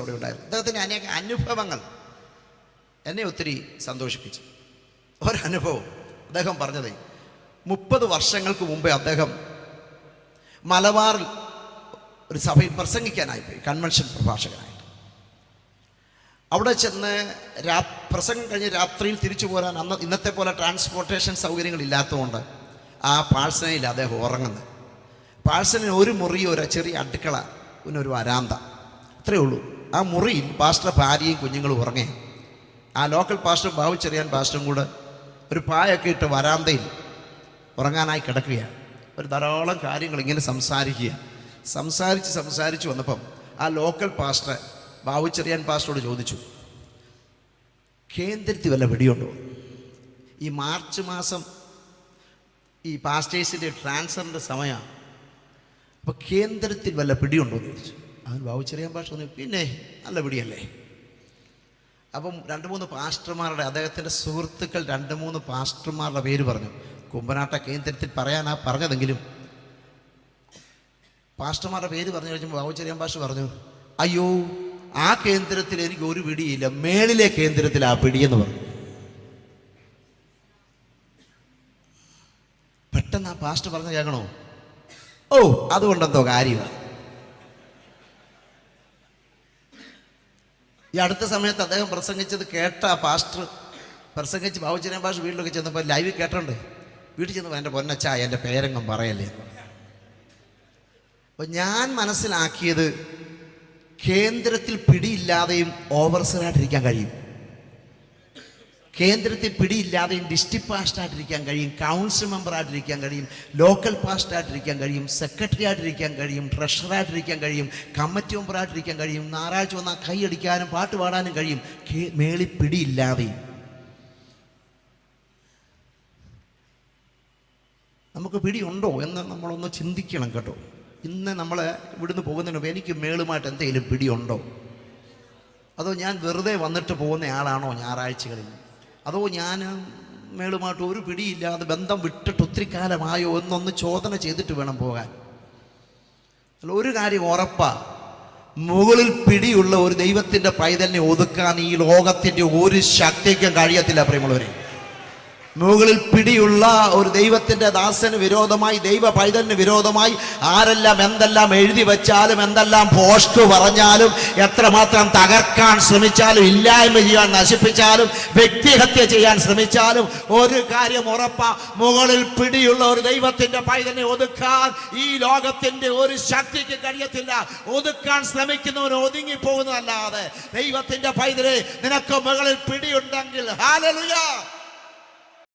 ഒരുമിച്ച് അവിടെ ഉണ്ടായിരുന്നു അദ്ദേഹത്തിന്റെ അനേക അനുഭവങ്ങൾ എന്നെ ഒത്തിരി സന്തോഷിപ്പിച്ചു. ഒരനുഭവം അദ്ദേഹം പറഞ്ഞത് മുപ്പത് വർഷങ്ങൾക്ക് മുമ്പേ അദ്ദേഹം മലബാറിൽ ഒരു സഭയിൽ പ്രസംഗിക്കാനായി പോയി കൺവെൻഷൻ പ്രഭാഷകനായിട്ട്. അവിടെ ചെന്ന് രാ പ്രസംഗം കഴിഞ്ഞ് രാത്രിയിൽ തിരിച്ചു പോരാൻ അന്ന് ഇന്നത്തെ പോലെ ട്രാൻസ്പോർട്ടേഷൻ സൗകര്യങ്ങൾ ഇല്ലാത്തതുകൊണ്ട് ആ പാഴ്സനയിൽ അദ്ദേഹം ഉറങ്ങുന്നത്. പാഴ്സലിന് ഒരു മുറിയോ ഒരു ചെറിയ അടുക്കള പിന്നെ ഒരു വരാന്ത. അത്രയേ ഉള്ളൂ. ആ മുറിയിൽ പാസ്റ്റർ ഭാര്യയും കുഞ്ഞുങ്ങളും ഉറങ്ങേ. ആ ലോക്കൽ പാസ്റ്റർ ബാബു ചെറിയാൻ പാസ്റ്ററും കൂടെ ഒരു പായൊക്കെ ഇട്ട് വരാന്തയിൽ ഉറങ്ങാനായി കിടക്കുകയാണ്. ഒരു ധാരാളം കാര്യങ്ങൾ ഇങ്ങനെ സംസാരിക്കുക സംസാരിച്ച് സംസാരിച്ച് വന്നപ്പം ആ ലോക്കൽ പാസ്റ്റർ ബാബു ചെറിയാൻ പാസ്റ്ററോട് ചോദിച്ചു കേന്ദ്രത്തിൽ വല്ല വെടിയുണ്ടോ? ഈ മാർച്ച് മാസം ഈ പാസ്റ്റേഴ്സിന്റെ ട്രാൻസ്ഫറിന്റെ സമയമാണ് അപ്പോൾ കേന്ദ്രത്തിൽ വല്ല പിടിയുണ്ടോ എന്ന് ചോദിച്ചു. അവൻ ബാബു ചെറിയ ഭാഷ പറഞ്ഞു. പിന്നെ നല്ല പിടിയല്ലേ? അപ്പം രണ്ട് മൂന്ന് പാസ്റ്റർമാരുടെ അദ്ദേഹത്തിന്റെ സുഹൃത്തുക്കൾ രണ്ട് മൂന്ന് പാസ്റ്റർമാരുടെ പേര് പറഞ്ഞു. കുമ്പനാട്ട കേന്ദ്രത്തിൽ പറയാനാ പറഞ്ഞതെങ്കിലും പാസ്റ്റർമാരുടെ പേര് പറഞ്ഞു കഴിഞ്ഞപ്പോൾ ചെറിയ ഭാഷ പറഞ്ഞു അയ്യോ ആ കേന്ദ്രത്തിൽ എനിക്ക് ഒരു പിടിയില്ല മേളിലെ കേന്ദ്രത്തിൽ ആ പിടിയെന്ന് പറഞ്ഞു. പെട്ടെന്ന് ആ പാസ്റ്റർ പറഞ്ഞു കേൾക്കണോ? ഓ അതുകൊണ്ടെന്തോ കാര്യമാണ് ഈ അടുത്ത സമയത്ത് അദ്ദേഹം പ്രസംഗിച്ചത് കേട്ട പാസ്റ്റർ പ്രസംഗിച്ച് ബാബുചരൻ ഭാഷ വീട്ടിലൊക്കെ ചെന്നപ്പോൾ ലൈവ് കേട്ടോണ്ട് വീട്ടിൽ ചെന്നപ്പോൾ എന്റെ പൊന്നച്ച എന്റെ പേരെങ്ങും പറയല്ലേ? അപ്പോൾ ഞാൻ മനസ്സിലാക്കിയത് കേന്ദ്രത്തിൽ പിടിയില്ലാതെയും ഓവർസറായിട്ടിരിക്കാൻ കഴിയും. കേന്ദ്രത്തിൽ പിടിയില്ലാതെയും ഡിസ്ട്രിക്ട് പാസ്റ്റായിട്ടിരിക്കാൻ കഴിയും കൗൺസിൽ മെമ്പറായിട്ടിരിക്കാൻ കഴിയും ലോക്കൽ പാസ്റ്റായിട്ടിരിക്കാൻ കഴിയും സെക്രട്ടറി ആയിട്ടിരിക്കാൻ കഴിയും ട്രഷറായിട്ടിരിക്കാൻ കഴിയും കമ്മിറ്റി മെമ്പറായിട്ടിരിക്കാൻ കഴിയും ഞായറാഴ്ച വന്നാൽ കൈയടിക്കാനും പാട്ട് പാടാനും കഴിയും. മേളി പിടിയില്ലാതെയും നമുക്ക് പിടിയുണ്ടോ എന്ന് നമ്മളൊന്ന് ചിന്തിക്കണം കേട്ടോ. ഇന്ന് നമ്മൾ ഇവിടുന്ന് പോകുന്നതിന് എനിക്ക് മേളുമായിട്ട് എന്തെങ്കിലും പിടിയുണ്ടോ? അതോ ഞാൻ വെറുതെ വന്നിട്ട് പോകുന്ന ആളാണോ ഞായറാഴ്ചകളിൽ? അതോ ഞാൻ മേളുമായിട്ട് ഒരു പിടിയില്ലാതെ ബന്ധം വിട്ടിട്ട് ഒത്തിരി കാലമായോ എന്നൊന്ന് ചോദന ചെയ്തിട്ട് വേണം പോകാൻ. അല്ല ഒരു കാര്യം ഉറപ്പാ. മുകളിൽ പിടിയുള്ള ഒരു ദൈവത്തിന്റെ പൈതലിനെ ഒതുക്കാൻ ഈ ലോകത്തിന്റെ ഒരു ശക്തിക്കും കഴിയത്തില്ല പ്രിയമുള്ളവരെ. മുകളിൽ പിടിയുള്ള ഒരു ദൈവത്തിന്റെ ദാസന് വിരോധമായി ദൈവ പൈതലിന് വിരോധമായി ആരെല്ലാം എന്തെല്ലാം എഴുതി വച്ചാലും എന്തെല്ലാം പോസ്റ്റ് പറഞ്ഞാലും എത്രമാത്രം തകർക്കാൻ ശ്രമിച്ചാലും ഇല്ലായ്മ ചെയ്യാൻ നശിപ്പിച്ചാലും വ്യക്തിഹത്യ ചെയ്യാൻ ശ്രമിച്ചാലും ഒരു കാര്യം ഉറപ്പാ മുകളിൽ പിടിയുള്ള ഒരു ദൈവത്തിന്റെ പൈതലിനെ ഒതുക്കാൻ ഈ ലോകത്തിന്റെ ഒരു ശക്തിക്ക് കഴിയത്തില്ല. ഒതുക്കാൻ ശ്രമിക്കുന്നവന് ഒതുങ്ങി പോകുന്നതല്ലാതെ ദൈവത്തിന്റെ പൈതലെ നിനക്ക് മുകളിൽ പിടിയുണ്ടെങ്കിൽ ഹാലലുയാ!